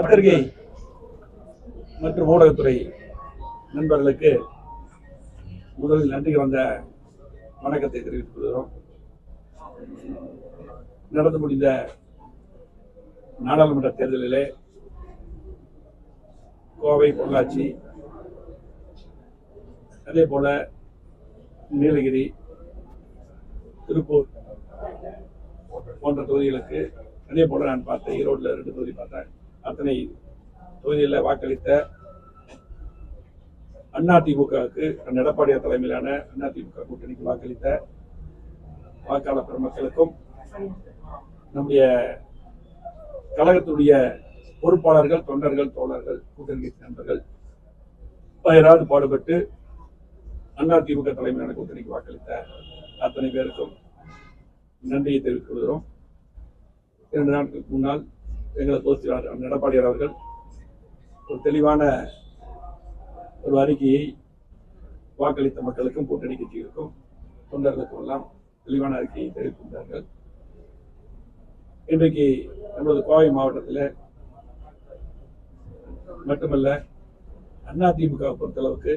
பத்திரிகை மற்றும் ஊடகத்துறை நண்பர்களுக்கு முதலில் நன்றி வந்த வணக்கத்தை தெரிவித்துக் கொள்கிறோம். நடந்து முடிந்த நாடாளுமன்ற தேர்தலிலே கோவை பொள்ளாச்சி அதே போல நீலகிரி திருப்பூர் போன்ற தொகுதிகளுக்கு அதே போல நான் பார்த்தேன் ஈரோடுல ரெண்டு தொகுதி பார்த்தேன். அத்தனை தொகுதியில் வாக்களித்த அதிமுகவுக்கு எடப்பாடியார் தலைமையிலான அதிமுக கூட்டணிக்கு வாக்களித்த வாக்காளர் பெருமக்களுக்கும் நம்முடைய கழகத்துடைய பொறுப்பாளர்கள் தொண்டர்கள் தோழர்கள் கூட்டணி நண்பர்கள் பயிராது பாடுபட்டு அதிமுக தலைமையிலான கூட்டணிக்கு வாக்களித்த அத்தனை பேருக்கும் நன்றியை தெரிவித்துக் கொள்கிறோம். இரண்டு நாட்களுக்கு முன்னால் எங்களது பொதுச்செயலாளர் எடப்பாடியார் அவர்கள் ஒரு தெளிவான ஒரு அறிக்கையை வாக்களித்த மக்களுக்கும் கூட்டணி கட்சிகளுக்கும் தொண்டர்களுக்கும் எல்லாம் தெளிவான அறிக்கையை தெரிவித்திருந்தார்கள். இன்றைக்கு நமது கோவை மாவட்டத்தில் மட்டுமல்ல அதிமுக பொறுத்தளவுக்கு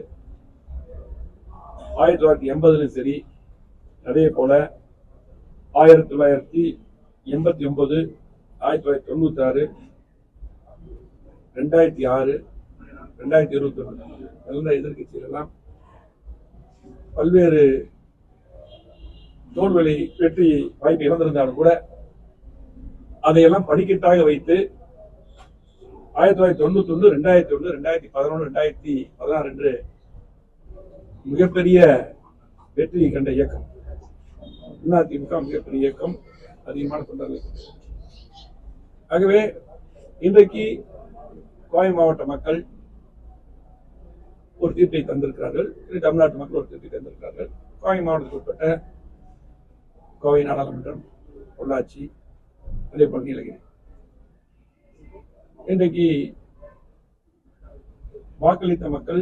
ஆயிரத்தி தொள்ளாயிரத்தி எண்பதுலையும் சரி அதே போல ஆயிரத்தி தொள்ளாயிரத்தி எண்பத்தி ஒன்பது ஆயிரத்தி தொள்ளாயிரத்தி தொண்ணூத்தாறு ரெண்டாயிரத்தி ஆறு ரெண்டாயிரத்தி இருபத்தி ஒன்று நல்ல எதிர்கட்சியிலெல்லாம் பல்வேறு தோல்வெளி வெற்றி வாய்ப்பு இழந்திருந்தாலும் கூட அதையெல்லாம் படிக்கட்டாக வைத்து ஆயிரத்தி தொள்ளாயிரத்தி தொண்ணூத்தி ஒன்று ரெண்டாயிரத்தி ஒன்று ரெண்டாயிரத்தி பதினொன்று ரெண்டாயிரத்தி பதினாறு என்று மிகப்பெரிய வெற்றியை கண்ட இயக்கம். அதிமுக மிகப்பெரிய இயக்கம். அதிகமான தொண்டர்கள் ஆகவே இன்றைக்கு கோவை மாவட்ட மக்கள் ஒரு தீர்ப்பை தந்திருக்கிறார்கள். தமிழ்நாட்டு மக்கள் ஒரு தீர்ப்பை தந்திருக்கிறார்கள். கோவை மாவட்டத்துக்கு உட்பட்ட கோவை நாடாளுமன்றம் பொள்ளாச்சி அதே போல் நீலகிரி. இன்றைக்கு வாக்களித்த மக்கள்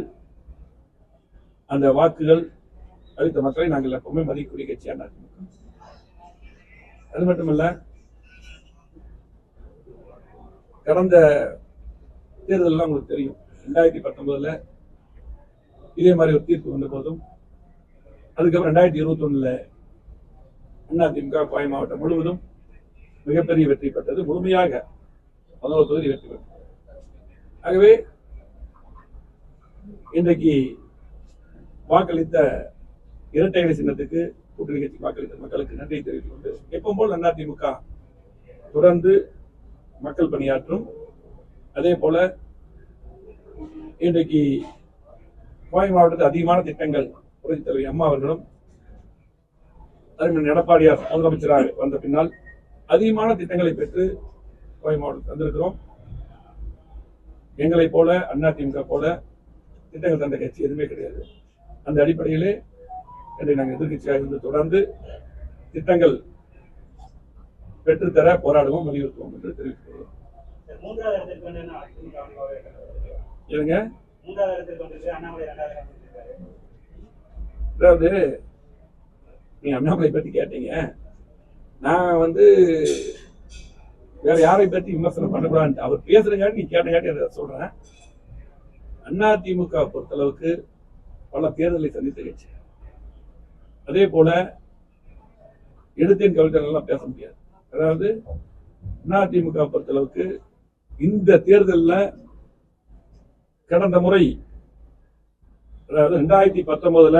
அந்த வாக்குகள் அளித்த மக்களை நாங்கள் எப்பவுமே மதிக்கக்கூடிய கட்சியாக அது மட்டுமல்ல கடந்த தேர்தலெல்லாம் உங்களுக்கு தெரியும். ரெண்டாயிரத்தி பத்தொன்பதுல இதே மாதிரி ஒரு தீர்ப்பு வந்த போதும் அதுக்கப்புறம் ரெண்டாயிரத்தி இருபத்தி ஒண்ணுல அதிமுக கோவை மாவட்டம் முழுவதும் மிகப்பெரிய வெற்றி பெற்றது. முழுமையாக பதினோரு தொகுதி வெற்றி பெற்றது. ஆகவே இன்றைக்கு வாக்களித்த இரட்டை சின்னத்துக்கு கூட்டணி கட்சி வாக்களித்த மக்களுக்கு நன்றி தெரிவித்துக் கொண்டு எப்பவும் போல் அதிமுக தொடர்ந்து மக்கள் பணியாற்றும். அதே போல இன்றைக்கு கோவை மாவட்டத்தில் அதிகமான திட்டங்கள் புரட்சித் தலைவி அம்மா அவர்களும் அறிஞர் எடப்பாடியார் முதலமைச்சராக வந்த பின்னால் அதிகமான திட்டங்களை பெற்று கோவை மாவட்டத்தில் தந்திருக்கிறோம். எங்களைப் போல அதிமுக போல திட்டங்கள் தந்த கட்சி எதுவுமே கிடையாது. அந்த அடிப்படையிலே இன்றைக்கு நாங்கள் எதிர்கட்சியாக இருந்து தொடர்ந்து திட்டங்கள் பெற்றுத்தர போராடுவோம் வலியுறுத்துவோம் என்று இடம் வந்திருக்காரு. அதாவது நீங்க அண்ணாமலை பத்தி கேட்டீங்க. நான் வந்து வேற யாரை பத்தி விமர்சனம் பண்ணக்கூடாது அவர் பேசுறங்காட்டி நீ கேட்டங்காட்டி அதை சொல்றேன். அதிமுக பொறுத்தளவுக்கு பல தேர்தலை சந்தித்த கட்சி. அதே போல எடுத்தேன் கவிதை எல்லாம் பேச முடியாது. அதாவது அதிமுக பொறுத்தளவுக்கு இந்த தேர்தல்ல கடந்த முறை அதாவது ரெண்டாயிரத்தி பத்தொன்பதுல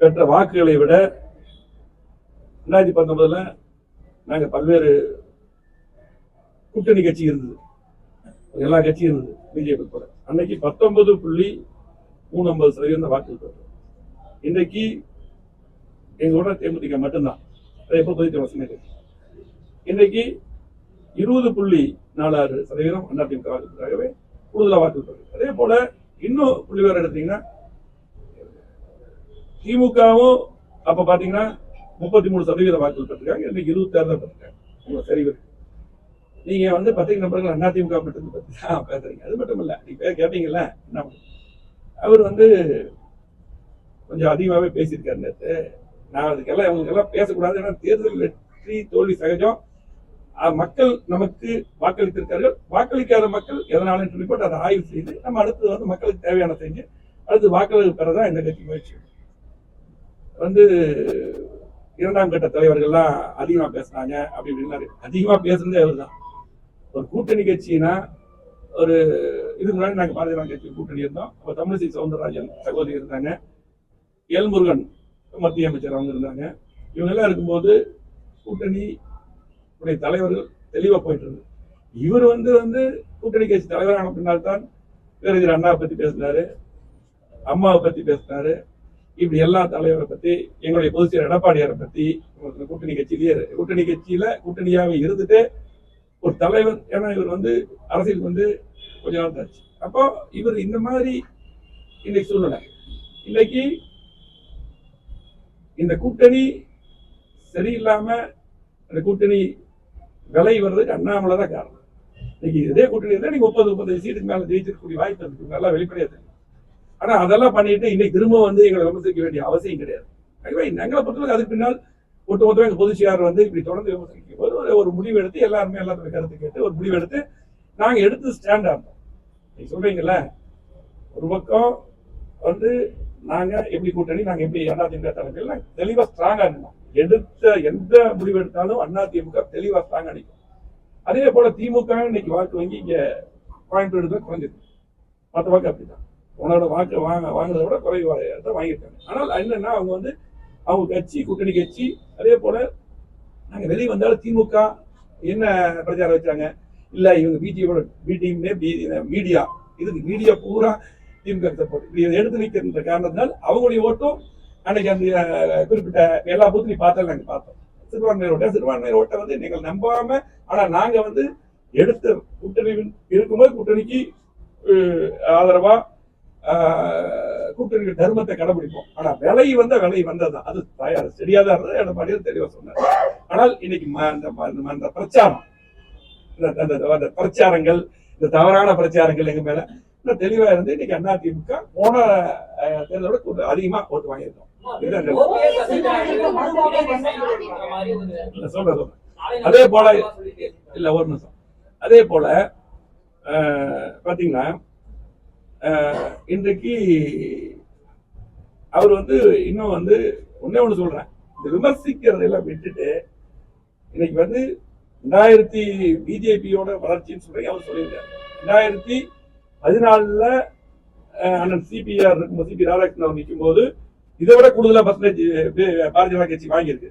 பெற்ற வாக்குகளை விட ரெண்டாயிரத்தி பத்தொன்பதுல நாங்க பல்வேறு கூட்டணி கட்சி இருந்தது. எல்லா கட்சியும் இருந்தது பிஜேபி கூட அன்னைக்கு பத்தொன்பது புள்ளி மூணு ஐம்பது சதவீதம் வாக்குகள் பெற்றோம். இன்றைக்கு எங்களோட தேமுதிக மட்டும்தான். அது எப்போ பதிவு இன்றைக்கு இருபது புள்ளி நாலாறு சதவீதம் அதிமுக வாக்குகளாகவே கூடுதலாக வாக்குகள் அதே போல இன்னும் புள்ளி வேறு எடுத்தீங்கன்னா திமுகவும் அப்ப பாத்தீங்கன்னா முப்பத்தி மூணு சதவீத வாக்குகள் பெற்றிருக்காங்க இன்னைக்கு இருபத்தி ஆறு தான் பெற்றிருக்காங்க உங்க சரிவு. நீங்க வந்து பத்திரிகை நபர்கள் திமுக மட்டும் பத்தி தான் பேசுறீங்க. அது மட்டும் இல்ல. நீங்க பேர் கேட்டீங்கல்ல என்ன அவர் வந்து கொஞ்சம் அதிகமாகவே பேசியிருக்காரு நேற்று நான் அதுக்கெல்லாம் இவங்களுக்கெல்லாம் பேசக்கூடாது. ஏன்னா தேர்தல் வெற்றி தோல்வி சகஜம். மக்கள் நமக்கு வாக்களித்திருக்கார்கள் வாக்களிக்காத மக்கள் எதனால சொல்லி போட்டு அதை ஆய்வு செய்து நம்ம அடுத்தது வந்து மக்களுக்கு தேவையான செஞ்சு அடுத்து வாக்களிப்பு பெறதான் இந்த கட்சி முயற்சி. வந்து இரண்டாம் கட்ட தலைவர்கள்லாம் அதிகமா பேசுனாங்க அப்படி இப்படின்னாரு அதிகமா பேசுனதே அவர்தான். ஒரு கூட்டணி கட்சினா ஒரு இதுக்கு முன்னாடி நாங்கள் பாரதிய கட்சி கூட்டணி இருந்தோம். அப்போ தமிழிசை சவுந்தரராஜன் சகோதரி இருந்தாங்க. எல்முருகன் மத்திய அமைச்சர் அவங்க இருந்தாங்க. இவங்கெல்லாம் இருக்கும்போது கூட்டணி உடைய தலைவர்கள் தெளிவா போயிட்டு இருந்தது. இவர் வந்து வந்து கூட்டணி கட்சி தலைவரான பின்னால்தான் பேரறிஞர் அண்ணாவை பத்தி பேசினாரு அம்மாவை பத்தி பேசினாரு இப்படி எல்லா தலைவரை பத்தி எங்களுடைய பொதுச் செயலர் எடப்பாடியாரை பத்தி கூட்டணி கட்சியிலேயே கூட்டணி கட்சியில கூட்டணியாகவே இருந்துட்டு ஒரு தலைவர் ஏன்னா இவர் வந்து அரசியலுக்கு வந்து கொஞ்ச நாள் தாச்சு அப்போ இவர் இந்த மாதிரி இன்னைக்கு சூழ்நிலை. இன்னைக்கு இந்த கூட்டணி சரியில்லாம அந்த கூட்டணி விலை வர்றதுக்கு அண்ணாமலை தான் காரணம். இன்னைக்கு இதே கூட்டணி இருந்தால் நீங்க முப்பது முப்பது சீட்டுக்கு மேல ஜெயிச்சிருக்கக்கூடிய வாய்ப்பு இருக்கு நல்லா வெளிப்படையா தெரியும். ஆனா அதெல்லாம் பண்ணிட்டு இன்னைக்கு திரும்ப வந்து எங்களை விமர்சிக்க வேண்டிய அவசியம் கிடையாது. எங்களை பொறுத்தவரைக்கும் அதுக்கு பின்னால் ஒட்டுமொத்தமாக எங்க பொதுச் செயலாளர் வந்து இப்படி தொடர்ந்து விமர்சிக்கும் போது ஒரு- முடிவு எடுத்து எல்லாருமே எல்லாத்துக்கும் கருத்து கேட்டு ஒரு முடிவு எடுத்து நாங்கள் எடுத்து ஸ்டாண்ட் ஆகணும் நீங்க சொல்றீங்கல்ல ஒரு பக்கம் வந்து நாங்க எப்படி கூட்டணி நாங்க எப்படி அதிமுக தலைமையில் நாங்க தெளிவா ஸ்ட்ராங்கா இருந்தோம் எடுத்த எந்த முடிவு எடுத்தாலும் அதிமுக தெளிவா ஸ்ட்ராங்கா நிற்கும் அதே போல திமுக இன்னைக்கு வாக்கு வங்கி இங்க கோயம்புத்தூர் தான் குறைஞ்சிருக்கு மற்ற வாக்கு அப்படிதான் உன்னோட வாக்கு வாங்க வாங்குறத விட குறைவா தான் வாங்கியிருக்காங்க. ஆனால் என்னன்னா அவங்க வந்து அவங்க கட்சி கூட்டணி கட்சி அதே போல நாங்க வெளியே வந்தாலும் திமுக என்ன பிரச்சாரம் வச்சாங்க? இல்ல இவங்க பிஜேபியோட பிடிஎம்னே மீடியா இதுக்கு மீடியா பூரா திமுக எடுத்து வைக்கின்ற காரணத்தினால் அவங்களுடைய ஓட்டும் அன்னைக்கு அந்த குறிப்பிட்ட எல்லா பூத்திலையும் பார்த்தா நாங்க பார்த்தோம். சிறுபான்மையர் ஓட்ட சிறுபான்மையர் ஓட்டை வந்து நீங்கள் நம்பாம ஆனா நாங்க வந்து எடுத்த கூட்டணி இருக்கும்போது கூட்டணிக்கு ஆதரவா ஆஹ், கூட்டணி தர்மத்தை கடைபிடிப்போம். ஆனா விலை வந்த விலை வந்ததுதான். அது தயார் சரியாதான் இருந்தது. எடப்பாடியில் தெளிவா சொன்னார். ஆனால் இன்னைக்கு அந்த பிரச்சாரம் அந்த பிரச்சாரங்கள் இந்த தவறான பிரச்சாரங்கள் எங்க மேல இன்னும் தெளிவா இருந்து இன்னைக்கு அதிமுக போன அஹ், தேர்தலை விட கூட்ட- அதிகமா ஓட்டு வாங்கியிருக்கோம். சொல்றேன் அதே போல- இல்ல ஒரு நிமிஷம். அதே போல பாத்தீங்கன்னா இன்றைக்கு அவர் வந்து இன்னும் வந்து ஒண்ணே ஒண்ணு சொல்றேன். இந்த விமர்சிக்கிறதெல்லாம் விட்டுட்டு இன்னைக்கு வந்து ரெண்டாயிரத்தி பிஜேபியோட வளர்ச்சின்னு சொல்லி அவர் சொல்லியிருக்காரு. ரெண்டாயிரத்தி பதினாலில் அண்ணன் சிபிஆர் இருக்கும்போது சிபி ராதாகிருஷ்ணன் அவர் நிற்கும் போது இதை விட கூடுதலாக பர்சன்டேஜ் பாரதிய ஜனதா கட்சி வாங்கியிருக்கு.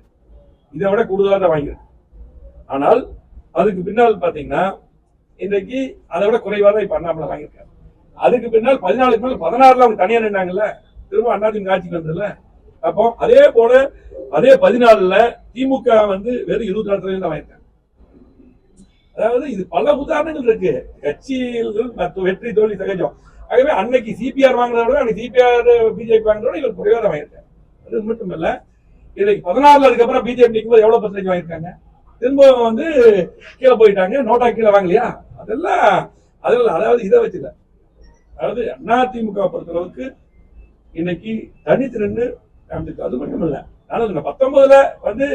இதை விட கூடுதலாக தான் வாங்கியிருக்கு. ஆனால் அதுக்கு பின்னால் பார்த்தீங்கன்னா இன்றைக்கு அதை விட குறைவாக தான் இப்போ அண்ணாமலை வாங்கியிருக்காரு. அதுக்கு பின்னால் பதினாலுக்கு மேலே பதினாறுல அவங்க தனியாக நின்னாங்கல்ல திரும்ப அதிமுக ஆட்சிக்கு வந்ததுல. அப்போ அதே போல அதே பதினாலுல திமுக வந்து வெறும் இருபத்தி நாலு சதவீதம் தான் வாங்கியிருக்காங்க. அதாவது இது பல உதாரணங்கள் இருக்கு. கட்சியில் வெற்றி தோல்வி சகஜம். ஆகவே அன்னைக்கு சிபிஆர் வாங்கினதை விட அன்னைக்கு சிபிஆர் பிஜேபி வாங்கினதை விட இவர் குறைவாக தான் வாங்கியிருக்காங்க அது மட்டும் இல்ல இன்னைக்கு பதினாறுல அதுக்கப்புறம் பிஜேபி நிற்கும்போது எவ்வளவு பர்சன்டேஜ் வாங்கியிருக்காங்க? திரும்ப வந்து கீழே போயிட்டாங்க. நோட்டா கீழே வாங்கலையா? அதெல்லாம் அதெல்லாம் அதாவது இதை வச்சுல அதாவது அதிமுக பொறுத்தளவுக்கு இன்னைக்கு தனித்து நின்று அது மட்டும் இல்லை ஆனால் பத்தொன்பதுல வந்து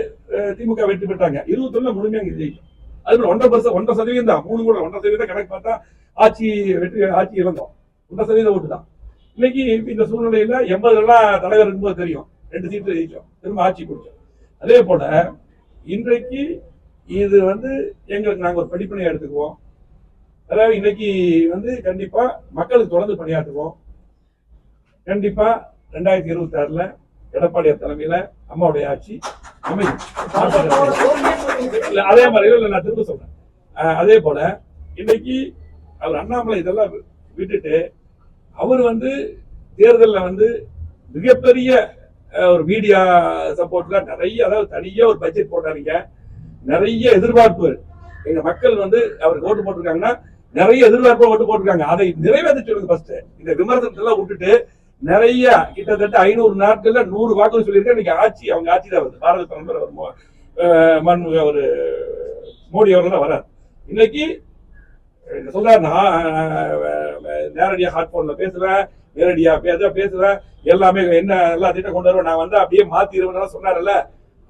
திமுக வெற்றி பெற்றாங்க. இருபத்தொன்னு முழுமையாக ஜெயிக்கும். அதுல ஒன்றரை பர்சன்ட் ஒன்றரை சதவீதம் தான். மூணு கூட ஒன்றரை சதவீதம் கணக்கு பார்த்தா ஆட்சி வெற்றி ஆட்சி இழந்தோம். ஒன்றரை சதவீதம் ஓட்டு தான். இன்னைக்கு இந்த சூழ்நிலையில எண்பதுலாம் தலைவர் இருக்கும்போது தெரியும். ரெண்டு சீட்டு ஜெயிச்சோம். திரும்ப ஆட்சி கொடுத்தோம் அதே போல இன்றைக்கு இது வந்து எங்களுக்கு நாங்கள் ஒரு படிப்பணியை எடுத்துக்குவோம். அதாவது இன்னைக்கு வந்து கண்டிப்பா மக்களுக்கு தொடர்ந்து பணியாற்றுவோம். கண்டிப்பா ரெண்டாயிரத்தி இருபத்தி ஆறுல எடப்பாடியார் தலைமையில அம்மாவுடைய ஆட்சி அதே மாதிரி இல்லை நான் திரும்ப சொல்றேன். அதே போல இன்னைக்கு அவர் அண்ணாமலை இதெல்லாம் விட்டுட்டு அவர் வந்து தேர்தலில் வந்து மிகப்பெரிய ஒரு மீடியா சப்போர்ட்ல நிறைய அதாவது தனியா ஒரு பட்ஜெட் போட்டாருங்க. நிறைய எதிர்பார்ப்பு. எங்க மக்கள் வந்து அவருக்கு ஓட்டு போட்டிருக்காங்கன்னா நிறைய எதிர்பார்ப்பு ஓட்டு போட்டிருக்காங்க. அதை நிறைவேற்ற சொல்லுங்க ஃபர்ஸ்ட் இந்த விமர்சனத்தை எல்லாம் விட்டுட்டு நிறைய கிட்டத்தட்ட ஐநூறு நாட்கள்ல நூறு வாக்குகள் சொல்லியிருக்கேன். இன்னைக்கு ஆட்சி அவங்க ஆட்சி தான் வருது. பாரத பிரதமர் அவர் மோ- அவர் மோடி அவர்கள் தான் வரார் இன்னைக்கு அஹ் சொல்றாரு நான் நேரடியா ஹாட் போன்ல பேசுவேன் நேரடியா பேச பேசுவேன் எல்லாமே என்ன எல்லா திட்டம் கொண்டு வருவேன். நான் வந்து அப்படியே மாத்திருவேன் சொன்னார்ல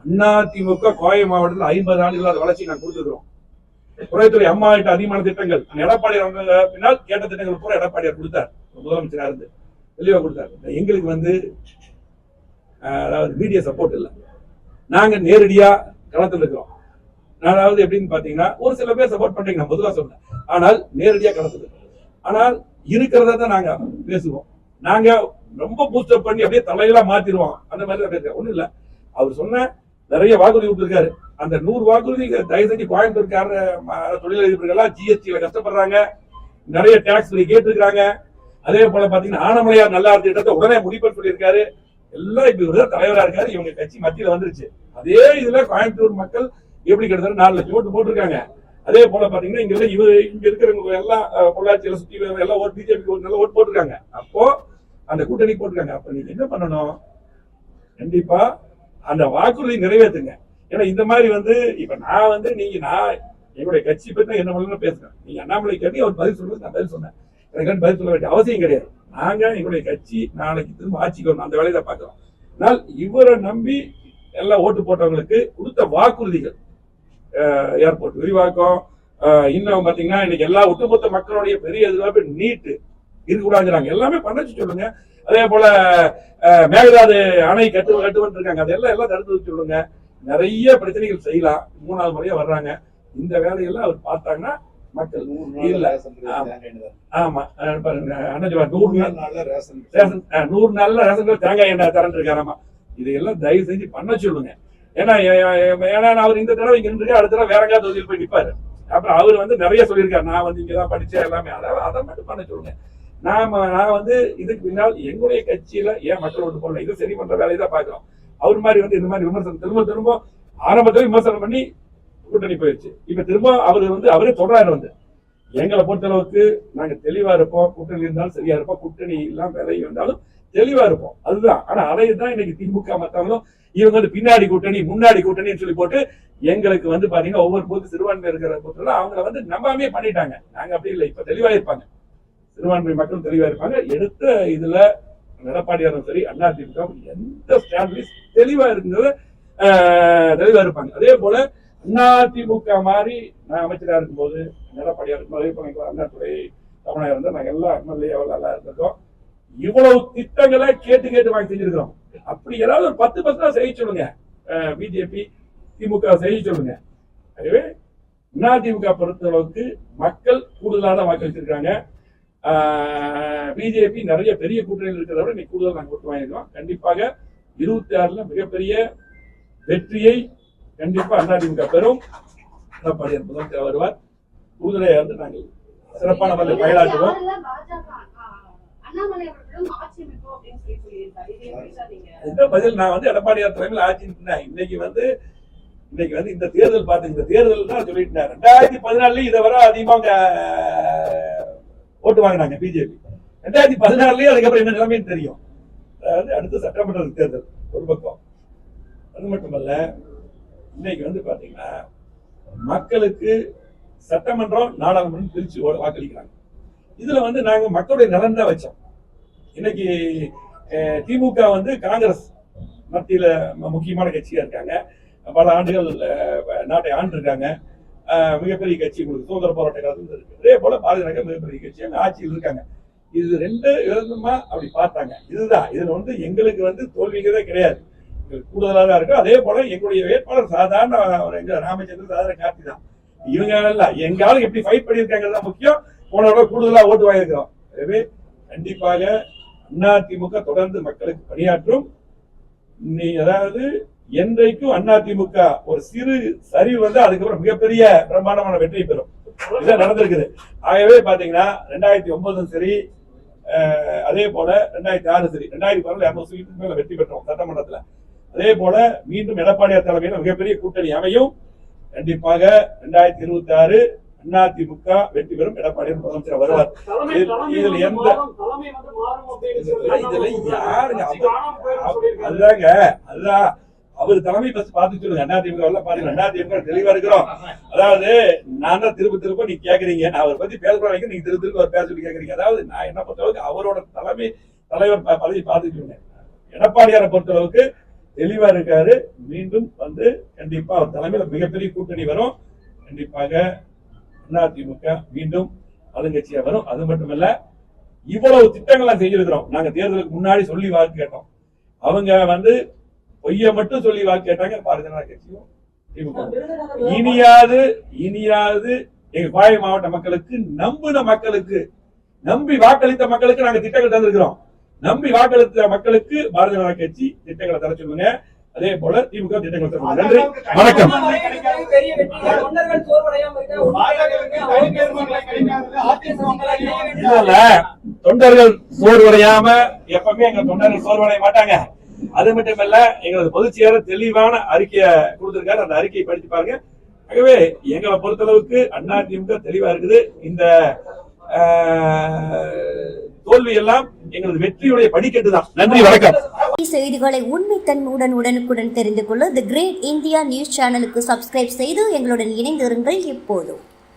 அண்ணா திமுக கோவை மாவட்டத்தில் ஐம்பது ஆண்டுகள் வளர்ச்சி நான் கொடுத்துருக்கோம் குறைத்துறை அம்மா கிட்ட அதிகமான திட்டங்கள் அந்த பின்னால் கேட்ட திட்டங்கள் பூரா எடப்பாடியார் கொடுத்தார். முதலமைச்சராக இருந்து. தெளிவா கொடுத்தார் எங்களுக்கு வந்து அதாவது மீடியா சப்போர்ட் இல்லை. நாங்க நேரடியா களத்தில் இருக்கிறோம். அதாவது எப்படின்னு பாத்தீங்கன்னா ஒரு சில பேர் சப்போர்ட் பண்றீங்க நான் பொதுவாக சொன்னேன் ஆனால் நேரடியா களத்தில் இருக்கிறோம் ஆனால் இருக்கிறத தான் நாங்க பேசுவோம். நாங்க ரொம்ப பூஸ்டப் பண்ணி அப்படியே தலையெல்லாம் மாத்திடுவோம். அந்த மாதிரி தான் பேசுறேன். ஒண்ணும் இல்ல. அவர் சொன்ன நிறைய வாக்குறுதி விட்டுருக்காரு அந்த நூறு வாக்குறுதி தயவு செஞ்சு கோயம்புத்தூர்கார தொழிலதிபர்கள்லாம் ஜிஎஸ்டியில் எல்லாம் கஷ்டப்படுறாங்க. நிறைய டேக்ஸ் ஃப்ரீ அதே போல பாத்தீங்கன்னா ஆனமலையார் நல்லா திட்டத்தை உடனே முடிப்பேன்னு சொல்லியிருக்காரு. எல்லாம் இப்ப இவர் தலைவரா இருக்காரு. இவங்க கட்சி மத்தியில வந்துருச்சு. அதே இதுல கோயம்புத்தூர் மக்கள் எப்படி கிட்டத்தட்ட நாலு லட்சம் ஓட்டு போட்டிருக்காங்க. அதே போல பாத்தீங்கன்னா இங்க இவ இங்க இருக்கிறவங்க எல்லாம் பொள்ளாச்சியில சுத்தி எல்லாம் ஓட்டு பிஜேபிக்கு ஒரு நல்ல ஓட்டு போட்டிருக்காங்க. அப்போ அந்த கூட்டணி போட்டிருக்காங்க. அப்ப நீங்க என்ன பண்ணணும்? கண்டிப்பா அந்த வாக்குறுதி நிறைவேற்றுங்க ஏன்னா இந்த மாதிரி வந்து இப்ப நான் வந்து நீங்க நான் எங்களுடைய கட்சி பத்தி என்ன பண்ணலாம் பேசுறேன். நீங்க அண்ணாமலை கேட்டு அவர் பதில் சொல்றது நான் பதில் சொன்னேன். எனக்கு பதில் சொல்ல வேண்டிய அவசியம் கிடையாது. நாங்க எங்களுடைய கட்சி நாளைக்கு திரும்ப ஆட்சிக்கு வரணும். அந்த வேலையை தான் பார்க்கிறோம். ஆனால் இவரை நம்பி எல்லாம் ஓட்டு போட்டவங்களுக்கு கொடுத்த வாக்குறுதிகள் ஏர்போர்ட் விரிவாக்கம் இன்னும் பார்த்தீங்கன்னா இன்னைக்கு எல்லா ஒட்டுமொத்த மக்களுடைய பெரிய எதிர்பார்ப்பு நீட்டு இருக்கக்கூடாதுங்கிறாங்க. எல்லாமே பண்ணச்சு சொல்லுங்க. அதே போல மேகதாது அணை கட்டு கட்டுவன் இருக்காங்க அதெல்லாம் எல்லாம் தடுத்து சொல்லுங்க. நிறைய பிரச்சனைகள் செய்யலாம். மூணாவது முறையா வர்றாங்க. இந்த வேலையெல்லாம் அவர் பார்த்தாங்கன்னா மக்கள் இல்ல. ஆமா. அஹ், பாருங்க. அண்ணன் சொல்லுவார், நூறு நாள் ரேஷன் அஹ், நூறு நாள்ல ரேஷன் தேங்காய் எண்ணெய் தரேன் இருக்காராமா இதையெல்லாம் தயவு செஞ்சு பண்ண சொல்லுங்க. ஏன்னா ஏன்னா அவர் இந்த தடவை இங்க இருந்து அடுத்த தடவை வேற எங்கேயாவது தொகுதியில் போய் நிப்பாரு. அப்புறம் அவர் வந்து நிறைய சொல்லியிருக்காரு. நான் வந்து இங்கதான் படிச்சேன் எல்லாமே. அதை அதை மட்டும் பண்ண சொல்லுங்க. நாம நான் வந்து இதுக்கு பின்னால் எங்களுடைய கட்சியில ஏன் மக்கள் ஓட்டு போடல? இது சரி பண்ற வேலையை தான் பாக்குறோம் அவர் மாதிரி வந்து இந்த மாதிரி விமர்சனம் திரும்ப திரும்ப ஆரம்பத்துல விமர்சனம் பண்ணி கூட்டணி போயிடுச்சு இப்ப திரும்ப அவர் வந்து அவரே சொல்றாரு வந்து எங்களை பொறுத்தளவுக்கு நாங்க தெளிவா இருப்போம் கூட்டணி இருந்தாலும் சரியா இருப்போம் கூட்டணி எல்லாம் விலகி வந்தாலும் தெளிவா இருப்போம். அதுதான். ஆனா அதை தான் இன்னைக்கு திமுக மத்தவங்களும் இவங்க வந்து பின்னாடி கூட்டணி முன்னாடி கூட்டணின்னு சொல்லி போட்டு எங்களுக்கு வந்து பாத்தீங்கன்னா ஒவ்வொரு போது சிறுபான்மை இருக்கிற பொறுத்தவரை அவங்கள வந்து நம்பாமே பண்ணிட்டாங்க. நாங்க அப்படி இல்லை. இப்ப தெளிவா இருப்பாங்க. சிறுபான்மை மக்கள் தெளிவா இருப்பாங்க. எடுத்த இதுல எடப்பாடியாரும் சரி அதிமுக எந்த ஸ்டாண்ட்லயும் தெளிவா இருந்தது தெளிவா இருப்பாங்க. அதே போல அதிமுக மாதிரி நான் அமைச்சராக இருக்கும்போது எடப்பாடியார் இருக்கும்போது அதே போல எங்க அண்ணாதுரை தமிழக நாங்கள் நாங்க எல்லாம் எம்எல்ஏ இருந்திருக்கோம். இவ்வளவு திட்டங்களை கேட்டு கேட்டு வாங்கி செஞ்சிருக்கிறோம். அப்படி ஏதாவது ஒரு பத்து பர்சன்ட் செய்ய சொல்லுங்க. பிஜேபி திமுக செய்ய சொல்லுங்க. ஆகவே அதிமுக பொறுத்தளவுக்கு மக்கள் கூடுதலாக தான் வாக்களிச்சிருக்காங்க பிஜேபி நிறைய பெரிய கூட்டணியில் இருக்கிறத விட இன்னைக்கு கூடுதல் நாங்கள் கொடுத்து வாங்கியிருக்கோம். கண்டிப்பாக இருபத்தி ஆறுல மிகப்பெரிய வெற்றியை கண்டிப்பா அதிமுக பெறும் எடப்பாடியார் முதலமைச்சர் வருவார். கூடுதலை வந்து நாங்கள் சிறப்பான நீங்க இந்த பதில் நான் வந்து எடப்பாடியார் தலைமையில் ஆட்சி. இன்னைக்கு வந்து இன்னைக்கு வந்து இந்த தேர்தல் பார்த்து இந்த தேர்தல் தான் சொல்லிட்டு ரெண்டாயிரத்தி பதினாலுலயும் இதை வர அதிகமா அவங்க ஓட்டு வாங்கினாங்க பிஜேபி. ரெண்டாயிரத்தி பதினாலுலயும் அதுக்கப்புறம் என்ன நிலைமைன்னு தெரியும். அதாவது அடுத்த சட்டமன்ற தேர்தல் ஒரு பக்கம். அது மட்டுமல்ல இன்னைக்கு வந்து பாத்தீங்கன்னா மக்களுக்கு சட்டமன்றம் நாடாளுமன்றம் பிரிச்சு வாக்களிக்கிறாங்க. இதுல வந்து நாங்க மக்களுடைய நலன் தான் வச்சோம். இன்னைக்கு திமுக வந்து காங்கிரஸ் மத்தியில முக்கியமான கட்சியா இருக்காங்க. பல ஆண்டுகள் நாட்டை ஆண்டிருக்காங்க. இருக்காங்க மிகப்பெரிய கட்சி உங்களுக்கு சுதந்திர போராட்ட காலத்துல இருக்கு. அதே போல பாரதிய ஜனதா மிகப்பெரிய கட்சி அங்க ஆட்சியில் இருக்காங்க. இது ரெண்டு விதமா அப்படி பார்த்தாங்க. இதுதான். இதுல வந்து எங்களுக்கு வந்து தோல்விங்கிறதே கிடையாது. கூடுதலாக தான் இருக்கு. அதே போல எங்களுடைய வேட்பாளர் சாதாரண எங்க ராமச்சந்திரன் சாதாரண கார்த்தி தான். இவங்க இல்ல எங்க ஆளுங்க எப்படி ஃபைட் பண்ணியிருக்காங்கிறது தான் முக்கியம். போன தடவை கூடுதலாக ஓட்டு வாங்கியிருக்கிறோம். எனவே கண்டிப்பாக அதிமுக தொடர்ந்து மக்களுக்கு பணியாற்றும். நீ அதாவது என்றைக்கும் அதிமுக ஒரு சிறு சரிவு வந்து அதுக்கப்புறம் மிகப்பெரிய பிரம்மாண்டமான வெற்றி பெறும். இதான் நடந்திருக்குது. ஆகவே பாத்தீங்கன்னா ரெண்டாயிரத்தி ஒன்பதும் சரி அதே போல ரெண்டாயிரத்தி ஆறு சரி ரெண்டாயிரத்தி பதினொன்று இரநூறு சீட்டுக்கு மேல வெற்றி பெற்றோம் சட்டமன்றத்துல. அதே போல மீண்டும் எடப்பாடியார் தலைமையில் மிகப்பெரிய கூட்டணி அமையும். கண்டிப்பாக ரெண்டாயிரத்தி இருபத்தி ஆறு அதிமுக வெற்றி பெறும் எடப்பாடியார் முதலமைச்சர் வருவார். இதுல எந்த- இதுல- யாருங்க. அதுதாங்க அதுதான் அவர் தலைமை பஸ் பார்த்து சொல்லுங்க அதிமுக எல்லாம் பாருங்க அதிமுக தெளிவா இருக்கிறோம். அதாவது நான் தான் திரும்ப திரும்ப நீங்க கேக்குறீங்க நான் அவரை பத்தி பேசுறேன் நீங்க திரும்ப திரும்ப அவர் பேச சொல்லி கேக்குறீங்க. அதாவது நான் என்ன பொறுத்தளவுக்கு அவரோட தலைமை தலைவர் பதவி பார்த்துட்டு எடப்பாடியாரை பொறுத்தளவுக்கு தெளிவா இருக்காரு. மீண்டும் வந்து கண்டிப்பா அவர் தலைமையில மிகப்பெரிய கூட்டணி வரும். கண்டிப்பாக அதிமுக மீண்டும் ஆளுங்கட்சியா வரும். அது மட்டுமல்ல இவ்வளவு திட்டங்களை செஞ்சிருக்கிறோம். நாங்க தேர்தலுக்கு முன்னாடி சொல்லி வாக்கு கேட்டோம். அவங்க வந்து பொய்ய மட்டும் சொல்லி வாக்கு கேட்டாங்க. பாரதிய ஜனதா கட்சியும் திமுக. இனியாவது இனியாவது எங்க கோவை மாவட்ட மக்களுக்கு நம்பின மக்களுக்கு நம்பி வாக்களித்த மக்களுக்கு நாங்க திட்டங்கள் தந்திருக்கிறோம். நம்பி வாக்களித்த மக்களுக்கு பாரதிய ஜனதா கட்சி திட்டங்களை தர சொல்லுங்க. அதே போல திமுக திட்டங்களை தர நன்றி. வணக்கம். தொண்டர்கள் சோர்வடையாம இல்ல தொண்டர்கள் சோர்வடையாம எப்பவுமே எங்க தொண்டர்கள் சோர்வடைய மாட்டாங்க. அது மட்டுமல்ல எங்களது பொதுச் தெளிவான அறிக்கையை கொடுத்திருக்காரு. அந்த அறிக்கையை படித்து பாருங்க. ஆகவே எங்களை பொறுத்தளவுக்கு அண்ணா திமுக தெளிவா இருக்குது. இந்த ஆஹ், தோல்வி எல்லாம் எங்களது வெற்றியுடைய படிக்கட்டு தான் நன்றி வணக்கம். செய்திகளை உண்மைத்தன்மையுடன் உடனுக்குடன் தெரிந்து கொள்ள தி கிரேட் இந்தியா நியூஸ் சேனலுக்கு சப்ஸ்கிரைப் செய்து எங்களுடன் இணைந்திருங்கள் எப்போதும்